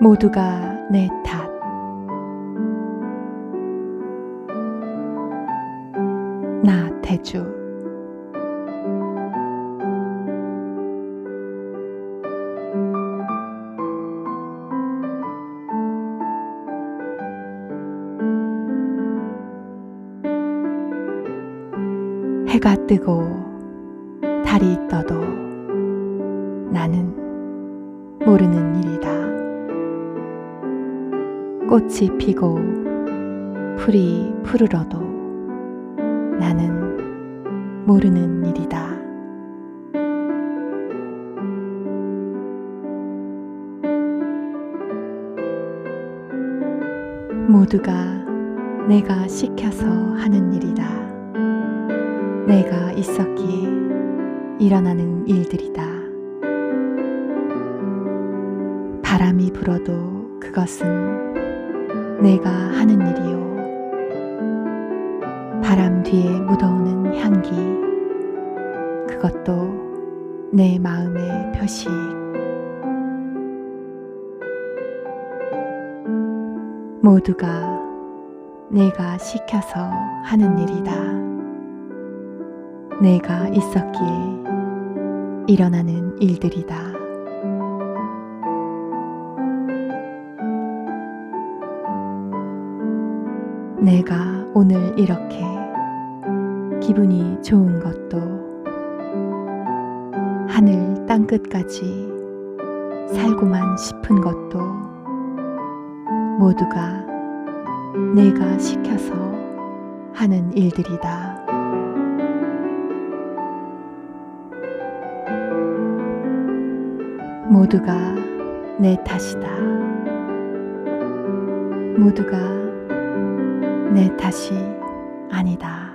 모두가 내 탓. 나 대주. 해가 뜨고 달이 떠도 나는 모르는 일이다. 꽃이 피고 풀이 푸르러도 나는 모르는 일이다. 모두가 내가 시켜서 하는 일이다. 내가 있었기에 일어나는 일들이다. 바람이 불어도 그것은 내가 하는 일이요. 바람 뒤에 묻어오는 향기, 그것도 내 마음의 표시. 모두가 내가 시켜서 하는 일이다. 내가 있었기에 일어나는 일들이다. 내가 오늘 이렇게 기분이 좋은 것도 하늘 땅끝까지 살고만 싶은 것도 모두가 내가 시켜서 하는 일들이다. 모두가 내 탓이다. 모두가 내 탓이 아니다.